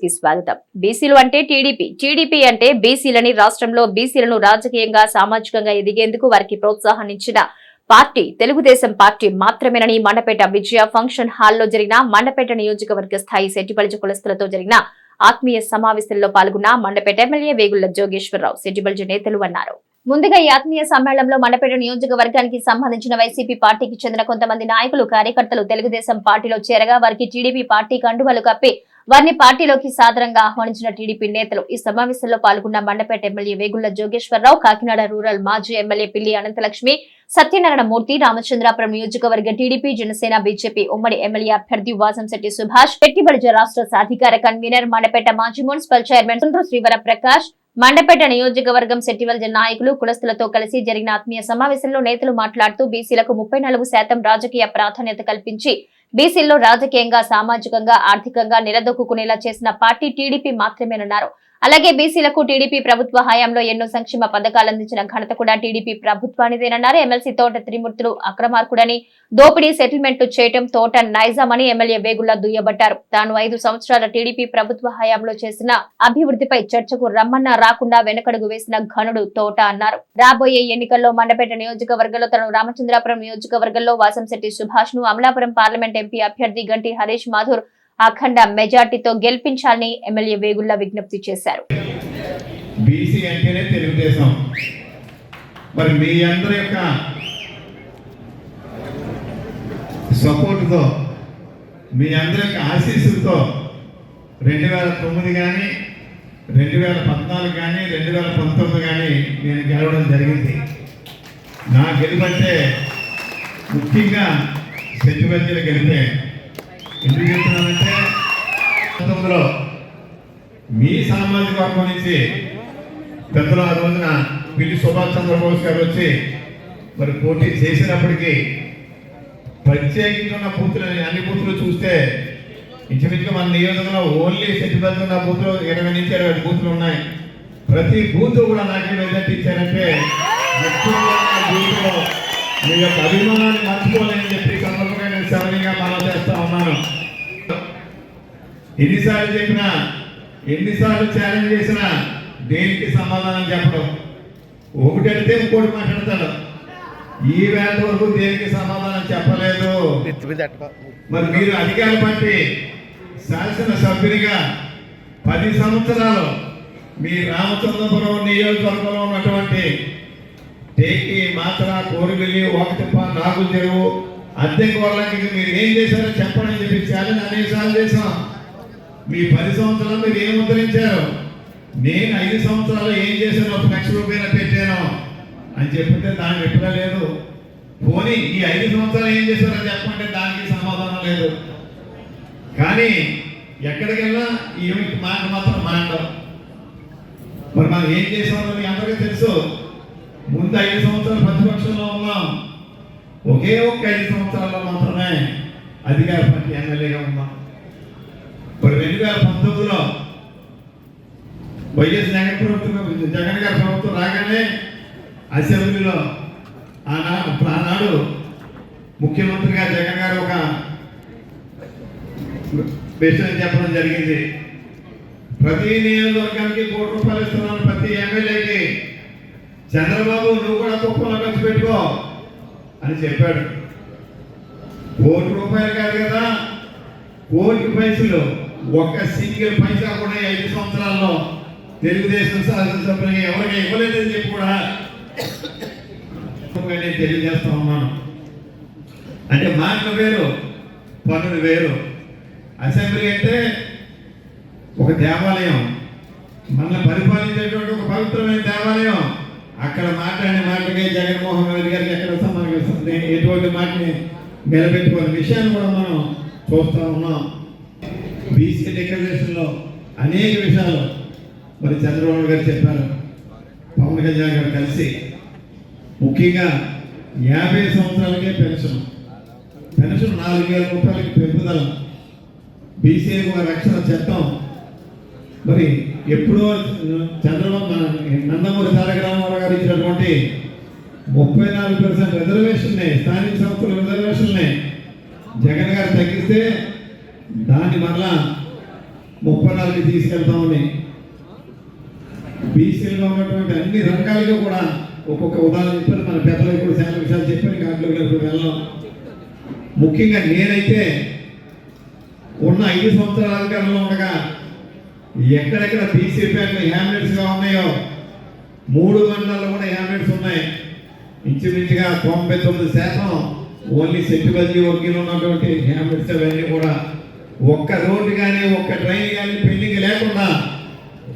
కి స్వాగతం. బీసీలు అంటే టీడీపీ టీడీపీ అంటే బీసీలని రాష్ట్రంలో బీసీలను రాజకీయంగా సామాజికంగా ఎదిగేందుకు వారికి ప్రోత్సాహాన్నిచ్చిన పార్టీ. తెలుగుదేశం పార్టీ మాత్రమేనని మండపేట విజయ ఫంక్షన్ హాల్లో జరిగిన మండపేట నియోజకవర్గ స్థాయి సెట్టిపల్లి కులస్తులతో జరిగిన ఆత్మీయ సమావేశంలో పాల్గొన్న మండపేట ఎమ్మెల్యే వేగుళ్ళ జోగేశ్వరరావు సెట్టిబలిజ నేతలు అన్నారు. ముందుగా ఈ ఆత్మీయ సమ్మేళనంలో మండపేట నియోజకవర్గానికి సంబంధించిన వైసీపీ పార్టీకి చెందిన కొంతమంది నాయకులు కార్యకర్తలు తెలుగుదేశం పార్టీలో చేరగా వారికి టీడీపీ పార్టీ కండువలు కప్పి వారిని పార్టీలోకి సాదరంగా ఆహ్వానించిన టీడీపీ నేతలు ఈ సమావేశంలో పాల్గొన్న మండపేట ఎమ్మెల్యే వేగుళ్ళ జోగేశ్వరరావు కాకినాడ రూరల్ మాజీ ఎమ్మెల్యే పిల్లి అనంతలక్ష్మి సత్యనారాయణ మూర్తి రామచంద్రాపురం నియోజకవర్గ టీడీపీ జనసేన బీజేపీ ఉమ్మడి ఎమ్మెల్యే అభ్యర్థి వాసంశెట్టి సుభాష్ పెట్టుబడిజ రాష్ట్ర సాధికార కన్వీనర్ మండపేట మాజీ మున్సిపల్ చైర్మన్ సుండ్రు శ్రీవర ప్రకాష్ మండపేట నియోజకవర్గం సెట్టివల్జ నాయకులు కులస్తులతో కలిసి జరిగిన ఆత్మీయ సమావేశంలో నేతలు మాట్లాడుతూ బీసీలకు ముప్పై శాతం రాజకీయ ప్రాధాన్యత కల్పించి బీసీల్లో రాజకీయంగా సామాజికంగా ఆర్థికంగా నిలదొక్కునేలా చేసిన పార్టీ టీడీపీ మాత్రమేనన్నారు. అలాగే బీసీలకు టీడీపీ ప్రభుత్వ హయాంలో ఎన్నో సంక్షేమ పథకాలు అందించిన ఘనత కూడా టీడీపీ ప్రభుత్వానిదేనన్నారు. ఎమ్మెల్సీ తోట త్రిమూర్తులు అక్రమార్కుడని దోపిడీ సెటిల్మెంట్ చేయటం తోట నైజాం అని ఎమ్మెల్యే వేగుల్లా దుయ్యబట్టారు. తాను ఐదు సంవత్సరాల టీడీపీ ప్రభుత్వ హయాంలో చేసిన అభివృద్ధిపై చర్చకు రమ్మన్నా రాకుండా వెనకడుగు వేసిన ఘనుడు తోట అన్నారు. రాబోయే ఎన్నికల్లో మండపేట నియోజకవర్గంలో తను రామచంద్రాపురం నియోజకవర్గంలో వాసంశెట్టి సుభాష్ను అమలాపురం పార్లమెంట్ ఎంపీ అభ్యర్థి గంటి హరీష్ మాధుర్ అఖండ మెజార్టీతో గెలిపించాలని ఎమ్మెల్యే వేగుల్లా విజ్ఞప్తి చేశారు. బీసీ అంటేనే తెలుగుదేశం. మరి మీ అందరి యొక్క సపోర్టుతో మీ అందరి యొక్క ఆశీస్సులతో రెండు వేల తొమ్మిది కానీ రెండు వేల పద్నాలుగు కానీ రెండు వేల పంతొమ్మిది కానీ నేను గెలవడం జరిగింది. నా గెలుపంటే ముఖ్యంగా సెంటిమెంటల్ గెలిపే ఎందుకు చెప్తున్నానంటే పంతొమ్మిదిలో మీ సామాజిక వర్గం నుంచి పెద్దలు ఆ రోజున పిల్లి సుభాష్ చంద్రబోస్ గారు వచ్చి మరి పోటీ చేసినప్పటికీ ప్రత్యేకించి ఉన్న బూతులు అన్ని బూతులు చూస్తే ఇంచుమించుగా మన నియోజకంలో ఓన్లీ సెటిల్మెంట్ ఉన్న బూతులు ఇరవై నుంచి ఇరవై ఐదు బూతులు ఉన్నాయి. ప్రతి బూత్ కూడా నాకు రిజల్ట్ ఇచ్చారంటే మీ యొక్క అభిమానాన్ని మర్చిపోలేని చెప్పి ఈ చేస్తా ఉన్నాను. ఎన్నిసార్లు చెప్పినా ఎన్నిసార్లు ఛాలెంజ్ చేసినా దేనికి సమాధానం చెప్పడం? ఒకటి అడితే ఇంకోటి మాట్లాడతాడు. ఈ వేళ వరకు దేనికి సమాధానం చెప్పలేదు? మరి మీరు అధికార పార్టీ శాసన సభ్యునిగా పది సంవత్సరాలు మీ రామచంద్రపురం నియోజకవర్గంలో ఉన్నటువంటి టేకి మాత్ర కోరిమిల్లి ఒకటిప్ప నాగుల చెరువు అద్దెకి వాళ్ళకి మీరు ఏం చేశారో చెప్పండి అని చెప్పి ఛాలెంజ్ అనేకసార్లు చేశాం. మీ పది సంవత్సరాలు మీరు ఏం ముద్రించారు నేను ఐదు సంవత్సరాలు ఏం చేశాను ఒక లక్ష రూపాయలు పెట్టాను అని చెప్పితే దానికి ఎప్పుడా లేదు. పోనీ ఈ ఐదు సంవత్సరాలు ఏం చేశారో చెప్పంటే దానికి సమాధానం లేదు. కానీ ఎక్కడికి వెళ్ళినా ఈ మాట మాత్రం మాట్లాడడం మరి మనం ఏం చేసామో మీ అందరికీ తెలుసు. ముందు ఐదు సంవత్సరాలు ప్రతిపక్షంలో ఉన్నాం. ఒకే ఒక్క ఐదు సంవత్సరాల్లో మాత్రమే అధికార పార్టీ ఎమ్మెల్యేగా ఉన్నాం. ఇప్పుడు రెండు వేల పంతొమ్మిదిలో వైఎస్ జగన్ ప్రభుత్వం జగన్ గారి ప్రభుత్వం రాగానే అసెంబ్లీలో ఆనాడు ఆనాడు ముఖ్యమంత్రిగా జగన్ గారు ఒక విషయం చెప్పడం జరిగింది. ప్రతి నియోజకవర్గానికి కోటి రూపాయలు ఇస్తున్నాను ప్రతి ఎమ్మెల్యేకి. చంద్రబాబు నువ్వు కూడా కుప్పంలో ఖర్చు పెట్టుకో. అని చెప్పాడు. కోటి రూపాయలు కాదు కదా కోటి పైసలు. ఒక్క సింగిల్ పైసా కూడా ఐదు సంవత్సరాల్లో తెలుగుదేశం శాసనసభ్యులకి ఎవరికి ఇవ్వలేదని చెప్పి కూడా నేను తెలియజేస్తా ఉన్నాను. అంటే మాటలు వేరు పనులు వేరు. అసెంబ్లీ అంటే ఒక దేవాలయం. మనల్ని పరిపాలించేటువంటి ఒక పవిత్రమైన దేవాలయం. అక్కడ మాట్లాడిన మాటలకే జగన్మోహన్ రెడ్డి గారికి ఎక్కడ సంబంధిస్తుంది ఎటువంటి వాటిని నిలబెట్టుకునే విషయాన్ని కూడా మనం చూస్తూ ఉన్నాం. బీసీ డిక్లరేషన్లో అనేక విషయాలు మరి చంద్రబాబు గారు చెప్పారు. పవన్ కళ్యాణ్ గారు కలిసి. ముఖ్యంగా యాభై సంవత్సరాలకే పెన్షన్. పెన్షన్ నాలుగు వేల రూపాయలకి పెంపుదల బీసీ ఒక రక్షణ చట్టం. మరి ఎప్పుడో చంద్రబాబు నందమూరి తారక రామారావు గారు ఇచ్చినటువంటి ముప్పై నాలుగు పర్సెంట్ రిజర్వేషన్నే స్థానిక సంస్థల రిజర్వేషన్నే జగన్ గారు తగ్గిస్తే దాన్ని మరలా ముప్పై నాలుగు తీసుకెళ్తామని. బీసీలుగా ఉన్నటువంటి అన్ని రంగాలుగా కూడా ఒక్కొక్క ఉదాహరణ చెప్పారు. మన పెద్దలు కూడా చాలా విషయాలు చెప్పారు. కాట్లో ఇప్పుడు వెళ్ళాం. ముఖ్యంగా నేనైతే ఉన్న ఐదు సంవత్సరాల అధికారంలో ఉండగా ఎక్కడెక్కడ బీసీ ప్యాట్లు హ్యామ్లెట్స్గా ఉన్నాయో మూడు మండలాల్లో కూడా హ్యామ్లెట్స్ ఉన్నాయి. ఇంచుమించుగా తొంభై తొమ్మిది శాతం ఓన్లీ సెట్టిబల్జీ వర్గీలో ఉన్నటువంటి హ్యామ్లెట్స్ అవన్నీ కూడా ఒక్క రోడ్డు కానీ ఒక్క ట్రైన్ కానీ పెండింగ్ లేకుండా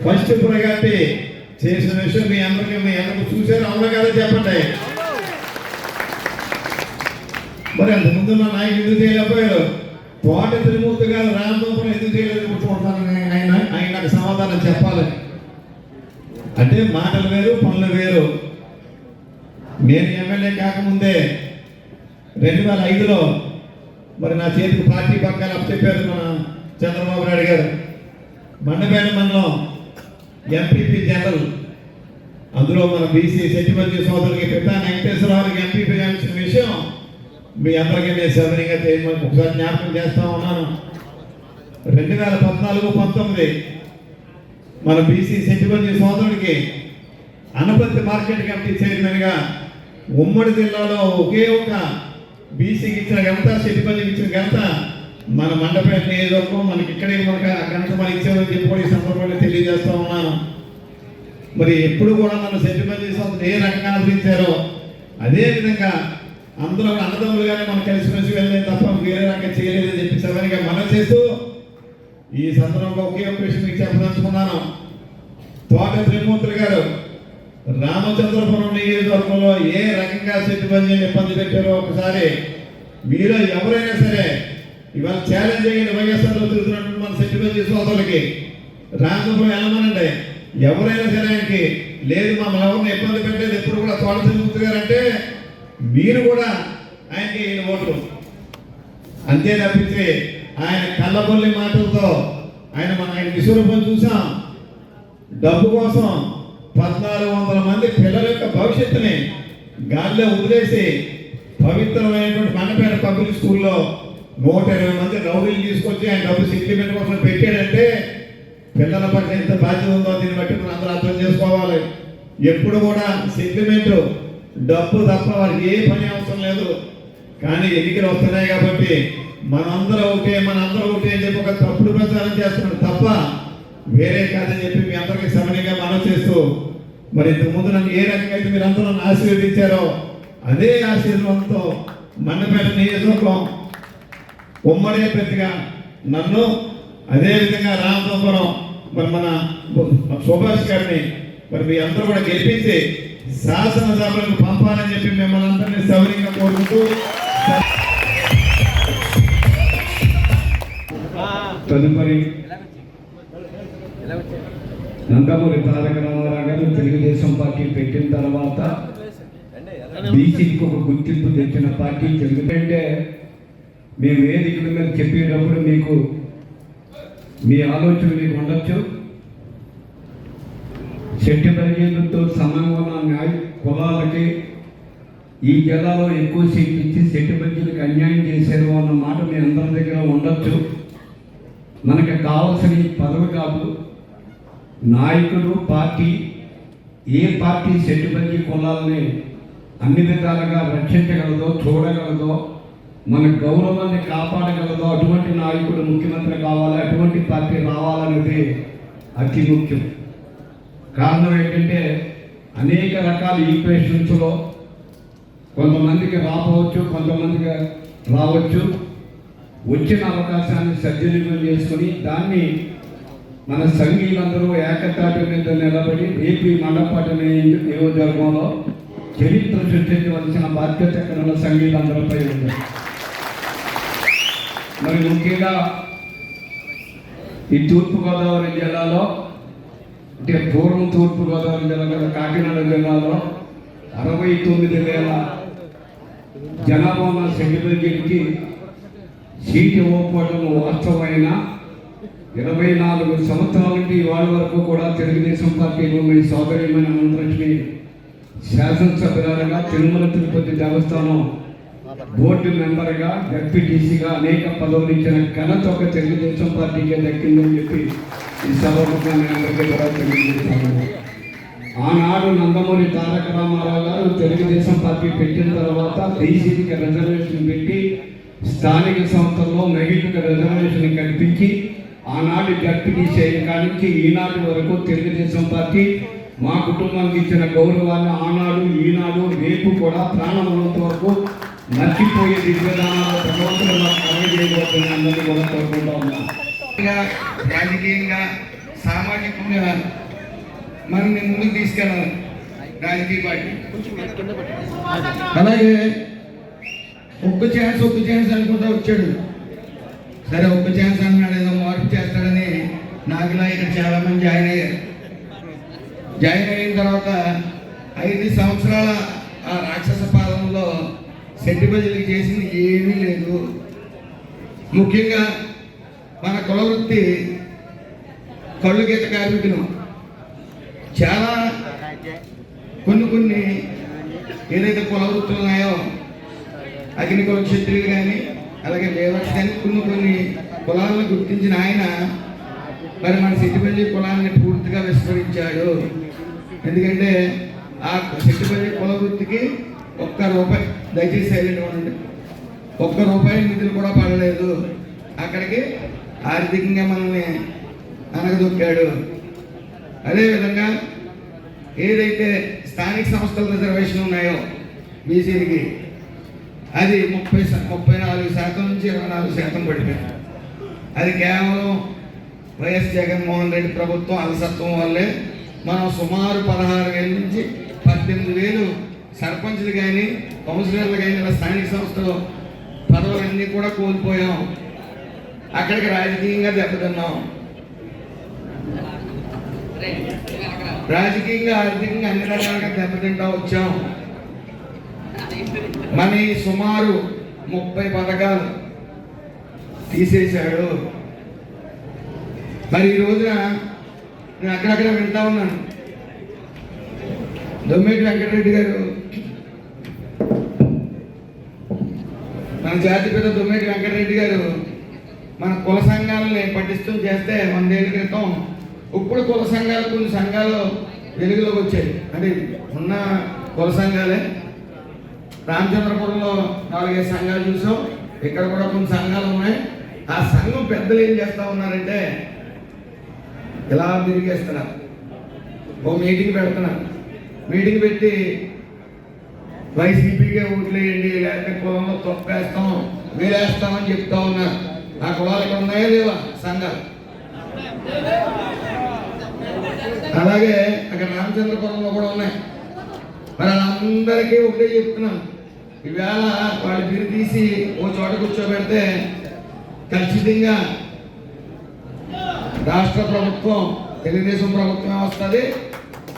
ఫస్ట్ ప్రయారిటీ చేసిన విషయం మీ అందరికీ మీ అందరికీ చూసారు అవునా కదా చెప్పండి? మరి అంత ముందు మా నాయకులు ఎందుకు చేయలేకపోయారు? తోట తిరుమూర్తి గారు రామదోపురం ఎందుకు చేయలేదు ఇప్పుడు ఆయన ఆయన నాకు సమాధానం చెప్పాలి. అంటే మాటలు వేరు పనులు వేరు. నేను ఎమ్మెల్యే కాకముందే రెండు వేల ఐదులో మరి నా చేతికి పార్టీ పక్కన చెప్పారు మన చంద్రబాబు నాయుడు గారు. మండపేట మండలం ఎంపీపీ జనరల్. అందులో మన బీసీ సెట్టిమంది సోదరులకి పితా వెంకటేశ్వరరావుకి ఎంపీపీ ఇచ్చిన విషయం మీ అందరికీ నేను సవినీయంగా చేయమని ఒకసారి జ్ఞాపకం చేస్తా ఉన్నాను. రెండు వేల పద్నాలుగు పంతొమ్మిది మన బీసీ సెట్టిమంది సోదరుడికి అనపర్తి మార్కెట్ కమిటీ చైర్మన్గా ఉమ్మడి జిల్లాలో ఒకే ఒక బీసీకి ఇచ్చిన ఘనత సెట్టిపల్లికి ఇచ్చిన ఘనత మన మండపేట నియోజకవర్గం మనకి ఇక్కడే మనకు ఆ ఘనత మనం ఇచ్చామని చెప్పి కూడా ఈ సందర్భంగా తెలియజేస్తా ఉన్నాను. మరి ఎప్పుడు కూడా మన సెట్టిపల్లి సంస్థ ఏ రకంగా ఆదరించారో అదే విధంగా అందరూ అన్నదమ్ములుగానే మనం కలిసిమెలిసి వెళ్ళలేదు తప్ప వేరే రకంగా చేయలేదని చెప్పి సభనిగా మనం చేస్తూ ఈ సందర్భంలో ఒకే ఒక విషయం మీకు చెప్పదలుచుకున్నాను. తోట త్రిమూర్తులు గారు రామచంద్రపురం నియోజకవర్గంలో ఏ రకంగా సిబ్బంది ఇబ్బంది పెట్టారో ఒకసారి మీలో ఎవరైనా సరే ఇవాళ ఛాలెంజ్ చేయండి వైఎస్ఆర్లో తిరుగుతున్నట్టు మన సిబ్బంది సోదరులకి రామచంద్రపురం వెళ్ళమనండి. ఎవరైనా సరే ఆయనకి లేదు మా ఎవరిని ఇబ్బంది పెట్టలేదు ఎప్పుడు కూడా తోట త్రిమూర్తి గారు అంటే మీరు కూడా ఆయనకి ఓట్లు. అంతే తప్పించి ఆయన కళ్ళబొల్లి మాటలతో ఆయన మన ఆయన విశ్వరూపం చూసాం. డబ్బు కోసం పద్నాలుగు వందల మంది పిల్లల యొక్క భవిష్యత్తుని గాలిలో వదిలేసి పవిత్రమైనటువంటి మనపేట పబ్లిక్ స్కూల్లో నూట ఇరవై మంది రౌడీలు తీసుకొచ్చి ఆయన డబ్బు సెటిల్మెంట్ కోసం పెట్టాడంటే పిల్లల పట్ల ఎంత బాధ్యత ఉందో దీన్ని బట్టి మనం అందరూ అర్థం చేసుకోవాలి. ఎప్పుడు కూడా సెటిల్మెంట్ డబ్బు తప్ప వారికి ఏ పని అవసరం లేదు. కానీ ఎన్నికలు వస్తున్నాయి కాబట్టి మనందరూ ఒకటే మనందరూ ఒకటే అని చెప్పి ఒక తప్పుడు ప్రచారం చేస్తున్నాడు తప్ప వేరే కాదని చెప్పి మీ అందరికీ సమయంగా మనం చేస్తూ మరి ఇంతకు ముందు నన్ను ఏ రకంగా అయితే మీరు అందరూ నన్ను ఆశీర్వదించారో అదే ఆశీర్వాదంతో మండపేట నియోజకవర్గం ఉమ్మడి అభ్యర్థిగా నన్ను అదే విధంగా రామచంద్రం మరి మన సుభాష్ గారిని మరి మీ అందరూ కూడా గెలిపించి శాసనసభలకు పంపాలని చెప్పి మిమ్మల్ని అందరినీ సౌర్యంగా కోరుకుంటూ తదుపరి నందమూరి తారక రామారావు గారు తెలుగుదేశం పార్టీ పెట్టిన తర్వాత బీసీకి ఒక గుర్తింపు తెచ్చిన పార్టీ తెలుగుదంటే మేము వేదికల మీద చెప్పేటప్పుడు మీకు మీ ఆలోచన మీకు ఉండొచ్చు. శక్తి పరిచయంతో సమంగా న్యాయ కులాలకి ఈ జిల్లాలో ఎక్కువ సీట్లు ఇచ్చి శక్తి బలిజీలకు అన్యాయం చేశారు అన్న మాట మీ అందరి దగ్గర ఉండొచ్చు. మనకి కావాల్సిన పదవి కాదు. నాయకుడు పార్టీ ఏ పార్టీ సెట్టుబడి కులాలని అన్ని విధాలుగా రక్షించగలదో చూడగలదో మన గౌరవాన్ని కాపాడగలదో అటువంటి నాయకుడు ముఖ్యమంత్రి కావాలి అటువంటి పార్టీ రావాలనేది అతి ముఖ్యం. కారణం ఏంటంటే అనేక రకాల ఈక్వేషన్స్లో కొంతమందికి రాపోవచ్చు కొంతమందికి రావచ్చు. వచ్చిన అవకాశాన్ని సద్వినియోగం చేసుకొని దాన్ని మన సంఘీయులందరూ ఏకతాటి మీద నిలబడి ఏపీ మండపాటి నియోజకవర్గంలో చరిత్ర సృష్టించవలసిన బాధ్యత ఇక్కడ ఉన్న సంఘీయులందరిపై ఉంది. మరి ముఖ్యంగా ఈ తూర్పుగోదావరి జిల్లాలో అంటే పూర్వం తూర్పుగోదావరి జిల్లా కాకినాడ జిల్లాలో అరవై తొమ్మిది వేల జనాభా ఉన్న సెక్రటరీకి సీట్ ఇవ్వకపోవడం వాస్తవమైన ఇరవై నాలుగు సంవత్సరాల నుండి ఇవాళ వరకు కూడా తెలుగుదేశం పార్టీలో మీ సౌకర్యమైన మంత్రిని శాసనసభ్యులుగా తిరుమల తిరుపతి దేవస్థానం బోర్డు మెంబర్గా ఎంపీటీసీగా అనేక పదవులు ఇచ్చిన ఘనత ఒక తెలుగుదేశం పార్టీకే దక్కిందని చెప్పి ఈ సభముఖంగా నేను అందరికీ కూడా తెలియజేస్తాను ఆనాడు నందమూరి తారక రామారావు గారు తెలుగుదేశం పార్టీ పెట్టిన తర్వాత బీసీకి రిజర్వేషన్ పెట్టి స్థానిక సంస్థల్లో మహిళలకు రిజర్వేషన్ కల్పించి ఆనాడు డెప్యూటీసీ అయిన నుంచి ఈనాటి వరకు తెలుగుదేశం పార్టీ మా కుటుంబానికి ఇచ్చిన గౌరవాన్ని ఆనాడు ఈనాడు రేపు కూడా ప్రాణములంత వరకు మర్చిపోయే దివ్యదానాలు భగవంతుడు మాకు అందరినీ కూడా కోరుకుంటా ఉన్నాను రాజకీయంగా, రాజకీయంగా సామాజికంగా మనల్ని ముందుకు తీసుకెళ్ళాలి. రాజకీయ పార్టీ. అలాగే ఒక్క ఛాన్స్ ఒక్క ఛాన్స్ అనుకుంటా వచ్చాడు. సరే ఒక్క ఛాన్స్ అన్నాడు ఏదో మార్పు చేస్తాడని నాకులా ఇక్కడ చాలా మంది జాయిన్ అయ్యారు. జాయిన్ అయిన తర్వాత ఐదు సంవత్సరాల ఆ రాక్షస పాలనలో సెట్టి బదిలీ చేసింది ఏమీ లేదు. ముఖ్యంగా మన కుల వృత్తి కళ్ళు గీత కార్మికులు. చాలా కొన్ని కొన్ని ఏదైతే కుల వృత్తులు ఉన్నాయో అగ్నికుల క్షత్రియులు కానీ అలాగే వేవర్స్ కొన్ని కొన్ని కులాలను గుర్తించిన ఆయన మరి మన సిట్టిపల్లి కులాన్ని పూర్తిగా విస్మరించాడు ఎందుకంటే ఆ సిట్టిపల్లి కుల వృత్తికి ఒక్క రూపాయి దయచేసి సైలెంట్ ఉండండి. ఒక్క రూపాయి నిధులు కూడా పడలేదు. అక్కడికి ఆర్థికంగా మనల్ని అనగదొక్కాడు. అదేవిధంగా ఏదైతే స్థానిక సంస్థల రిజర్వేషన్ ఉన్నాయో బీసీలకి అది ముప్పై ముప్పై నాలుగు శాతం నుంచి ఇరవై నాలుగు శాతం పడిపోయింది. అది కేవలం వైఎస్ జగన్మోహన్ రెడ్డి ప్రభుత్వం అలసత్వం వల్లే మనం సుమారు పదహారు వేల నుంచి పద్దెనిమిది వేలు సర్పంచ్లు కానీ కౌన్సిలర్లు కానీ ఇలా స్థానిక సంస్థలు పదవులన్నీ కూడా కోల్పోయాం. అక్కడికి రాజకీయంగా దెబ్బతిన్నాం. రాజకీయంగా ఆర్థికంగా అన్ని రకాలుగా దెబ్బతింటా వచ్చాం. మన ఈ సుమారు ముప్పై పథకాలు తీసేశాడు. మరి ఈ రోజున నేను అక్కడక్కడ వింటా ఉన్నాను. దొమ్మేటి వెంకటరెడ్డి గారు మన జాతిపిత దొమ్మేటి వెంకటరెడ్డి గారు మన కుల సంఘాలని పటిష్టం చేస్తే వందేళ్ళ క్రితం ఇప్పుడు కుల సంఘాలు కొన్ని సంఘాలు వెలుగులోకి వచ్చాయి. అంటే ఉన్న కుల సంఘాలే రామచంద్రపురంలో నాలుగైదు సంఘాలు చూసాం. ఇక్కడ కూడా కొన్ని సంఘాలు ఉన్నాయి. ఆ సంఘం పెద్దలు ఏం చేస్తా ఉన్నారంటే ఇలా తిరిగేస్తున్నారు ఓ మీటింగ్ పెడుతున్నారు. మీటింగ్ పెట్టి వైసీపీకే ఓట్లేయండి లేకపోతే కులంలో తొప్పేస్తాం వీలేస్తామని చెప్తా ఉన్నారు. ఆ కులాలు ఇక్కడ ఉన్నాయా లేవా సంఘాలు? అలాగే అక్కడ రామచంద్రపురంలో కూడా ఉన్నాయి. వాళ్ళందరికీ ఒకటే చెప్తున్నాం. ఈవేళ వాడి బిరు తీసి ఓ చోట కూర్చోబెడితే ఖచ్చితంగా రాష్ట్ర ప్రభుత్వం తెలుగుదేశం ప్రభుత్వమే వస్తుంది.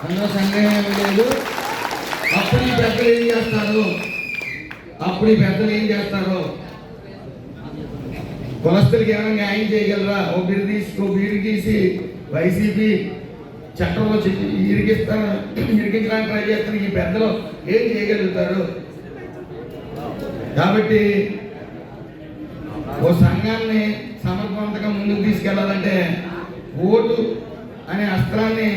అందులో సందేహం లేదు. అప్పుడు ఈ పెద్దలు ఏం చేస్తారు? అప్పుడు ఈ పెద్దలు ఏం చేస్తారు? కులస్తులకి ఏమైనా న్యాయం చేయగలరా? ఓ బిరు తీసి ఓ బీరు తీసి వైసీపీ చట్టంలో చెప్పి ఇరికిస్తాను ఇరికించడానికి ట్రై చేస్తున్న ఈ పెద్దలు ఏం చేయగలుగుతారు? కాబట్టి ఓ సంఘాన్ని సమర్థవంతంగా ముందుకు తీసుకెళ్ళాలంటే ఓటు అనే అస్త్రాన్ని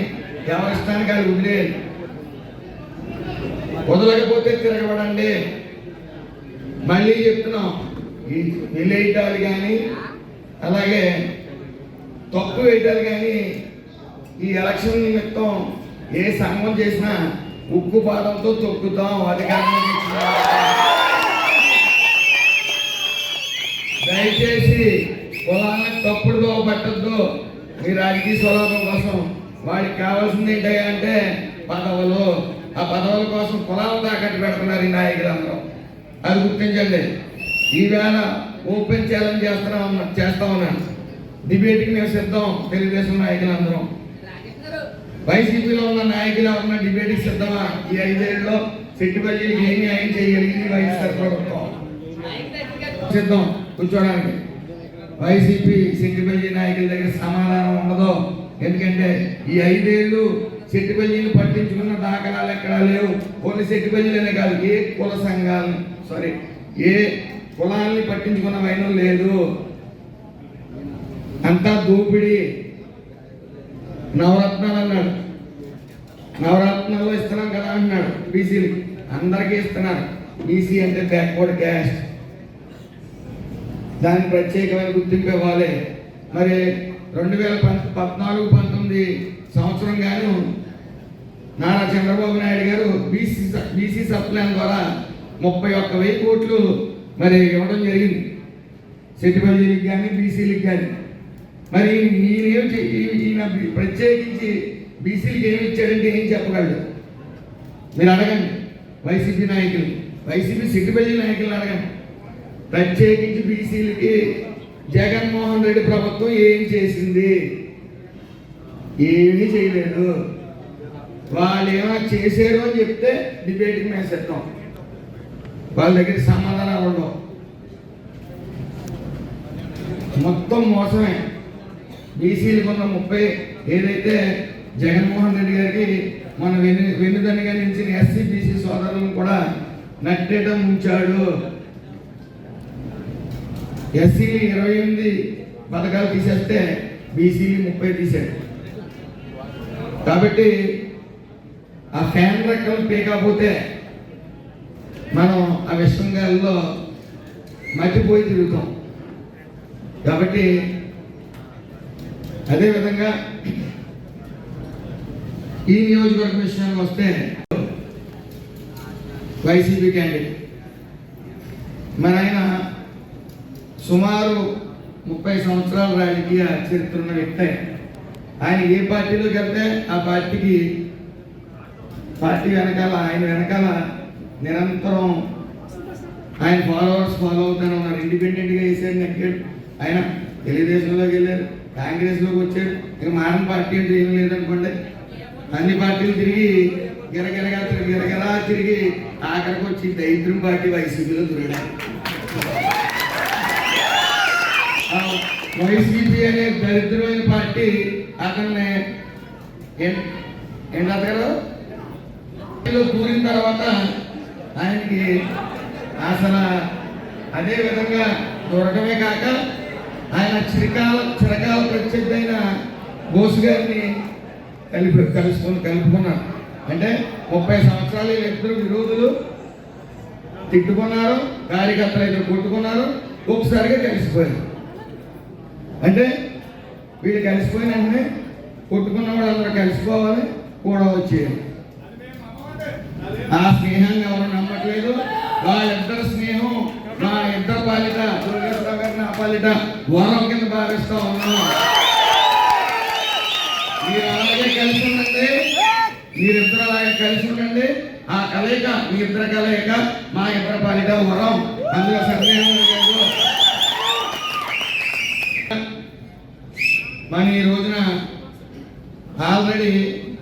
ఎవరిష్టానికి అది వదిలేయాలి వదలకపోతే తిరగబడండి. మళ్ళీ చెప్తున్నాం ఈ నిలేయటాలు కానీ అలాగే తప్పు వేయటాలు కానీ ఈ ఎలక్షన్ నిమిత్తం ఏ సంఘం చేసినా ఉక్కు పాదంతో తొక్కుతాం అధికారం దయచేసి కులాన్ని తప్పుడుగా పట్టద్దు. మీ రాజకీయ స్వలాభం కోసం వాడికి కావాల్సింది ఏంటి అంటే పదవులు. ఆ పదవుల కోసం కులాలను తాకట్టు పెడుతున్నారు ఈ నాయకులందరూ అది గుర్తించండి. ఈవేళ ఓపెన్ ఛాలెంజ్ చేస్తున్నా చేస్తా ఉన్నాను. డిబేట్కి మేము సిద్ధం తెలుగుదేశం నాయకులందరం. వైసీపీలో ఉన్న నాయకులు ఉన్న డిబేట్కి సిద్ధమా ఈ ఐదేళ్ళలో సెట్టిపల్లికి ఏం న్యాయం చేయగలిగింది వైఎస్ఆర్ ప్రభుత్వం? సిద్ధం కూర్చోడానికి. వైసీపీ సెట్టిపల్లి నాయకుల దగ్గర సమాధానం ఉండదు. ఎందుకంటే ఈ ఐదేళ్ళు సెట్టిపల్లిని పట్టించుకున్న దాఖలాలు ఎక్కడా లేవు. కొన్ని సెట్టిపల్లిలోనే కాదు ఏ కుల సంఘాలను సారీ ఏ కులాల్ని పట్టించుకున్న వైనం లేదు. అంతా దూపిడి. నవరత్నాలు అన్నాడు. నవరత్నంలో ఇస్తున్నాం కదా అన్నాడు బీసీలకి అందరికీ ఇస్తున్నారు. బీసీ అంటే బ్యాక్వర్డ్ క్యాస్ట్. దానికి ప్రత్యేకమైన గుర్తింపు ఇవ్వాలి. మరి రెండు వేల పద్నాలుగు పంతొమ్మిది సంవత్సరం గాను నారా చంద్రబాబు నాయుడు గారు బీసీ బీసీ సప్లాన్ ద్వారా ముప్పై ఒక్క వెయ్యి కోట్లు మరి ఇవ్వడం జరిగింది. సెటిబల్జీలకు కానీ బీసీలకు కానీ మరి ఈయనేం చే- ఈయన ప్రత్యేకించి బీసీలకు ఏమి ఇచ్చాడంటే ఏం చెప్పగలడు? మీరు అడగండి. వైసీపీ నాయకులు వైసీపీ సిట్టుబల్లి నాయకులు అడగండి. ప్రత్యేకించి బీసీలకి జగన్మోహన్ రెడ్డి ప్రభుత్వం ఏం చేసింది? ఏమీ చేయలేదు. వాళ్ళు ఏమైనా చేశారు అని చెప్తే డిబేట్కి మేము సిద్ధం వాళ్ళ దగ్గర సమాధానాలు ఉండవు. మొత్తం మోసమే. బీసీలకు ఉన్న ముప్పై ఏదైతే జగన్మోహన్ రెడ్డి గారికి మన వెన్ను వెన్నుదన్నుగా నిలిచిన ఎస్సీ బీసీ సోదరులను కూడా నట్టేయడం ఉంచాడు ఎస్సీలు ఇరవై ఎనిమిది పథకాలు తీసేస్తే బీసీలు ముప్పై తీశాడు. కాబట్టి ఆ ఫ్యాన్ రకం పే కాకపోతే మనం ఆ విశ్వంగాల్లో మట్టిపోయి తిరుగుతాం. కాబట్టి అదేవిధంగా ఈ నియోజకవర్గం విషయానికి వస్తే వైసీపీ క్యాండిడేట్ మరి ఆయన సుమారు ముప్పై సంవత్సరాల రాజకీయ చరిత్ర ఉన్న వ్యక్తి. ఆయన ఏ పార్టీలోకి వెళ్తే ఆ పార్టీకి పార్టీ వెనకాల ఆయన వెనకాల నిరంతరం ఆయన ఫాలోవర్స్ ఫాలో అవుతానే ఉన్నారు ఇండిపెండెంట్గా వేసాడు నెక్కాడు ఆయన తెలుగుదేశంలోకి వెళ్ళారు. కాంగ్రెస్లోకి వచ్చాడు. ఇక మారణ పార్టీ అంటే ఏం లేదనుకోండి. అన్ని పార్టీలు తిరిగి గిరగిరగా తిరిగి గిరగిరా తిరిగి ఆఖరికి వచ్చి దైద్యం పార్టీ వైసీపీలో తిరిగాడు. వైసీపీ అనే దరిద్రమైన పార్టీ అతన్ని ఏం- ఏంటి అతగారు కూలిన తర్వాత ఆయనకి అసలు అదే విధంగా దొరకమే కాక ఆయన చిరకాల చిరకాల ప్రత్యర్థైన బోసు గారిని కలిపి కలుసుకొని కలుపుకున్నారు. అంటే ముప్పై సంవత్సరాలు ఇద్దరు విరోధులు. తిట్టుకున్నారు కార్యకర్తలు ఇద్దరు కొట్టుకున్నారు ఒకసారిగా కలిసిపోయారు. అంటే వీళ్ళు కలిసిపోయిన వెంటనే కొట్టుకున్న వాళ్ళందరూ కలిసిపోవాలి కూడా వచ్చేయాలి. ఆ స్నేహాన్ని ఎవరు నమ్మట్లేదు. వాళ్ళిద్దరు స్నేహం మా ఇద్దరు పాలిట దుర్గేశ్వరరావు గారిని ఆ పాలిట. వరం కింద భావిస్తా ఉన్నాం మీరు అలాగే కలిసి ఉండండి. మీరిద్దరు అలాగే కలిసి ఉండండి. ఆ కలయిక మీ ఇద్దరు కలయిక మా ఇద్దరు పాలిట వరం. అందులో సందేహం లేదు మన ఈ రోజున ఆల్రెడీ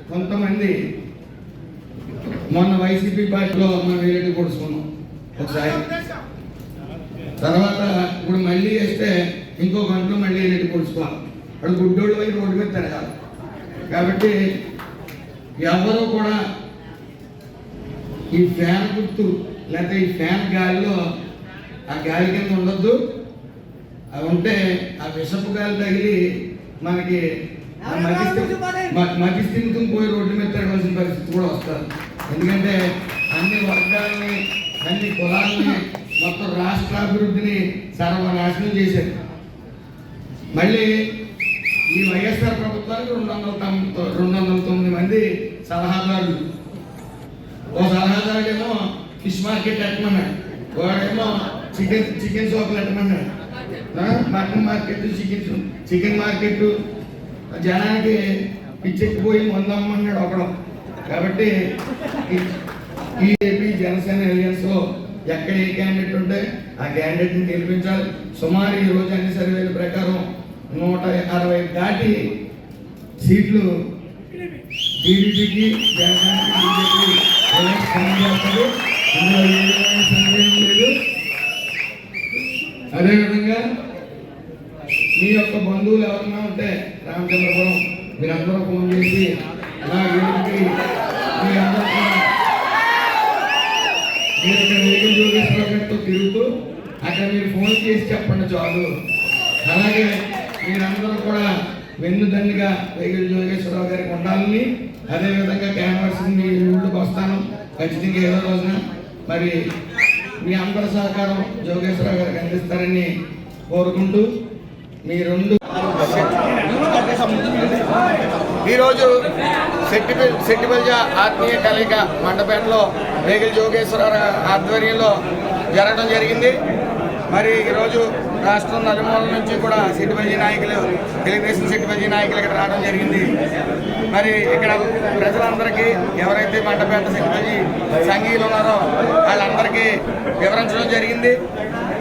కొంతమంది మొన్న వైసీపీ పార్టీలో మనం వేరేటి కొడుచుకున్నాం ఒకసారి. తర్వాత ఇప్పుడు మళ్ళీ వేస్తే ఇంకో గంటలో మళ్ళీ వేరేటి కొడుచుకోవాలి అక్కడ గుడ్డోళ్ళు పోయి రోడ్డు మీద తిరగాలి. కాబట్టి ఎవరు కూడా ఈ ఫ్యాన్ గుర్తు లేకపోతే ఈ ఫ్యాన్ గాలిలో ఆ గాలి కింద ఉండొద్దు. అవి ఉంటే ఆ విషపు గాలి తగిలి మనకి ఆ మధ్యస్థి- మ- మధ్యస్థిమితం పోయి రోడ్డు మీద తిరగాల్సిన పరిస్థితి కూడా వస్తుంది. ఎందుకంటే అన్ని వర్గాలని అన్ని కులాలని మొత్తం రాష్ట్ర అభివృద్ధిని సర్వనాశనం చేశారు మళ్ళీ ఈ వైఎస్ఆర్ ప్రభుత్వానికి రెండు వందల తొమ్మిది రెండు వందల తొమ్మిది మంది సలహాదారులు. ఓ సలహాదారుడేమో ఫిష్ మార్కెట్ పెట్టమన్నాడు వాడేమో చికెన్ చికెన్ షాపులు పెట్టమన్నాడు mutton market chicken chicken market. జనానికి పిచ్చెక్కిపోయి మందమ్మన్నాడు ఒకడు. కాబట్టి ఈ- జనసేన ఎలియన్స్లో ఎక్కడ ఏ క్యాండిడేట్ ఉంటే ఆ క్యాండిడేట్ని గెలిపించాలి. సుమారు ఈ రోజు అన్ని సర్వేల ప్రకారం నూట అరవై దాటి సీట్లు టీడీపీకి జనసేనకి బీజేపీ అందులో ఏ విధమైన సందేహం లేదు. అదేవిధంగా మీ యొక్క బంధువులు ఎవరన్నా ఉంటే రామచంద్రపురం మీరందరూ ఫోన్ చేసి అలా వీరికి మీ అందరూ మీరు ఇక్కడ వెహికల్ గారితో తిరుగుతూ అక్కడ మీరు ఫోన్ చేసి చెప్పండి చాలు. అలాగే మీరందరూ కూడా వెన్నుదన్నుగా వెయ్యి జోగేశ్వరరావు గారికి ఉండాలని అదేవిధంగా క్యాన్వర్స్ మీ ఊళ్ళకి వస్తాను. ఖచ్చితంగా ఏదో రోజున మరి మీ అందరి సహకారం జోగేశ్వరరావు గారికి అందిస్తారని కోరుకుంటూ మీ రెండు ఈరోజు సెట్టిపల్ సెట్టిపల్జ ఆత్మీయ కలయిక మండపేటలో వేగిల్ జోగేశ్వరరావు ఆధ్వర్యంలో జరగడం జరిగింది. మరి ఈరోజు రాష్ట్రం నలుమూలల నుంచి కూడా సెట్టిపల్లి నాయకులు తెలుగుదేశం సెట్టిపల్లి నాయకులు ఇక్కడ రావడం జరిగింది. మరి ఇక్కడ ప్రజలందరికీ ఎవరైతే మండపేట సెట్టిపల్లి సంఘీయులు ఉన్నారో వాళ్ళందరికీ వివరించడం జరిగింది.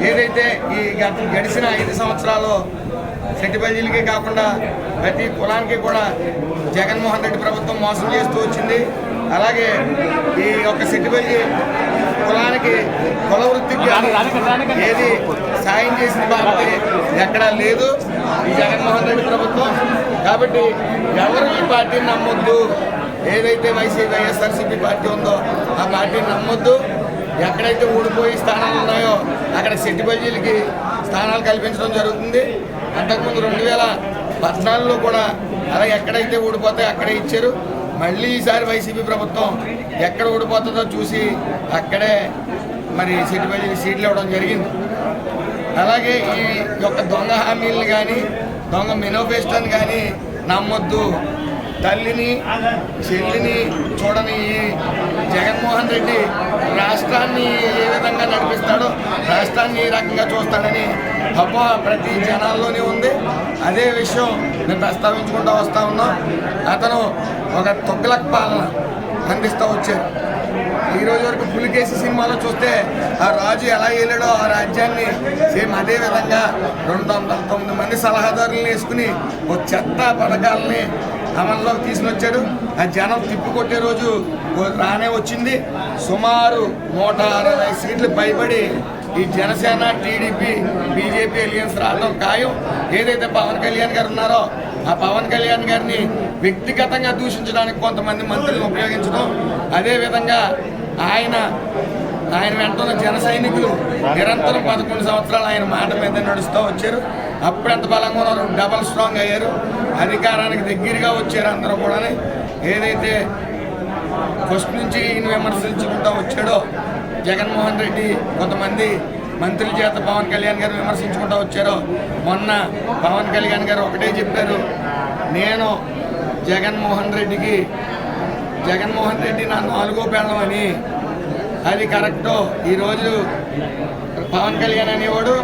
ఏదైతే ఈ గత గడిచిన ఐదు సంవత్సరాలు సెట్టిపల్లికే కాకుండా ప్రతి కులానికి కూడా జగన్మోహన్ రెడ్డి ప్రభుత్వం మోసం చేస్తూ వచ్చింది. అలాగే ఈ యొక్క సెట్టిపల్లి కులానికి కుల వృత్తికి ఏది సాయం చేసిన పార్టీ ఎక్కడా లేదు. ఈ జగన్మోహన్ రెడ్డి ప్రభుత్వం. కాబట్టి ఎవరు ఈ పార్టీని నమ్మొద్దు? ఏదైతే వైసీపీ వైఎస్ఆర్సీపీ పార్టీ ఉందో ఆ పార్టీని నమ్మొద్దు. ఎక్కడైతే ఊడిపోయి స్థానాలు ఉన్నాయో అక్కడ సెట్టిబల్జీలకి స్థానాలు కల్పించడం జరుగుతుంది. అంతకుముందు రెండు వేల పద్నాలుగులో కూడా అలా ఎక్కడైతే ఊడిపోతాయో అక్కడే ఇచ్చారు. మళ్ళీ ఈసారి వైసీపీ ప్రభుత్వం ఎక్కడ ఊడిపోతుందో చూసి అక్కడే మరి సెట్టిబల్జీకి సీట్లు ఇవ్వడం జరిగింది. అలాగే ఈ యొక్క దొంగ హామీలను కానీ దొంగ మెనోఫెస్టోని కానీ నమ్మొద్దు. తల్లిని చెల్లిని చూడని ఈ జగన్మోహన్ రెడ్డి రాష్ట్రాన్ని ఏ విధంగా నడిపిస్తాడో రాష్ట్రాన్ని ఏ రకంగా చూస్తాడని అబ్బా ప్రతి జనాల్లోనే ఉంది. అదే విషయం మేము ప్రస్తావించుకుంటూ వస్తూ ఉన్నాం. అతను ఒక తొగ్గులకు పాలన అందిస్తూ వచ్చారు. ఈ రోజు వరకు పులికేసి సినిమాలో చూస్తే ఆ రాజు ఎలా వెళ్ళాడో ఆ రాజ్యాన్ని సేమ్ అదే విధంగా రెండు వందల తొమ్మిది మంది సలహాదారులను వేసుకుని ఓ చెత్త పథకాలని అమల్లోకి తీసుకొచ్చాడు. ఆ జనం తిప్పుకొట్టే రోజు రానే వచ్చింది. సుమారు నూట అరవై సీట్లు పైబడి ఈ జనసేన టీడీపీ బీజేపీ అలియన్స్ రావడం ఖాయం. ఏదైతే పవన్ కళ్యాణ్ గారు ఉన్నారో ఆ పవన్ కళ్యాణ్ గారిని వ్యక్తిగతంగా దూషించడానికి కొంతమంది మంత్రులను ఉపయోగించడం అదేవిధంగా ఆయన ఆయన వెంటనే జన సైనికులు నిరంతరం పదకొండు సంవత్సరాలు ఆయన మాట మీద నడుస్తూ వచ్చారు. అప్పుడు ఎంత బలంగా ఉన్నారు డబల్ స్ట్రాంగ్ అయ్యారు. అధికారానికి దగ్గరగా వచ్చారు అందరూ కూడా ఏదైతే ఫస్ట్ నుంచి ఈయన విమర్శించుకుంటూ వచ్చాడో జగన్మోహన్ రెడ్డి కొంతమంది మంత్రుల చేత పవన్ కళ్యాణ్ గారు విమర్శించుకుంటూ వచ్చారో మొన్న పవన్ కళ్యాణ్ గారు ఒకటే చెప్పారు నేను జగన్మోహన్ రెడ్డికి జగన్మోహన్ రెడ్డి నా నాలుగో పెళ్ళం అని అది కరెక్టో. ఈరోజు పవన్ కళ్యాణ్ అనేవాడు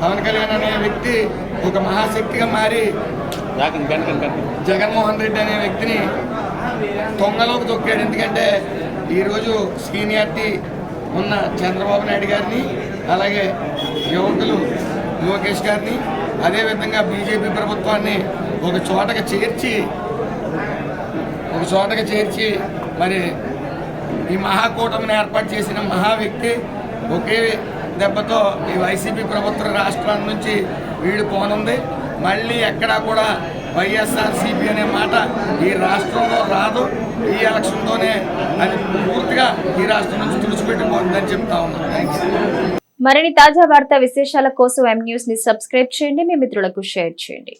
పవన్ కళ్యాణ్ అనే వ్యక్తి ఒక మహాశక్తిగా మారి జగన్మోహన్ రెడ్డి అనే వ్యక్తిని తొంగలోకి తొక్కాడు. ఎందుకంటే ఈరోజు సీనియారిటీ ఉన్న చంద్రబాబు నాయుడు గారిని అలాగే యువకులు లోకేష్ గారిని అదేవిధంగా బీజేపీ ప్రభుత్వాన్ని ఒక చోటకి చేర్చి ఒక చోటకి చేర్చి మరి ఈ మహాకూటమిని ఏర్పాటు చేసిన మహా వ్యక్తి ఒకే దెబ్బతో ఈ వైసీపీ ప్రభుత్వ రాష్ట్రం నుంచి వీడు పోనుంది. మళ్ళీ ఎక్కడా కూడా వైఎస్ఆర్సీపీ అనే మాట ఈ రాష్ట్రంలో రాదు. ఈ ఎలక్షన్తోనే అది పూర్తిగా ఈ రాష్ట్రం నుంచి తుడిచిపెట్టిపోతుందని చెప్తా ఉన్నాను థ్యాంక్స్ మరిన్ని తాజా వార్తా విశేషాల కోసం ఎం న్యూస్ని సబ్స్క్రైబ్ చేయండి. మీ మిత్రులకు షేర్ చేయండి.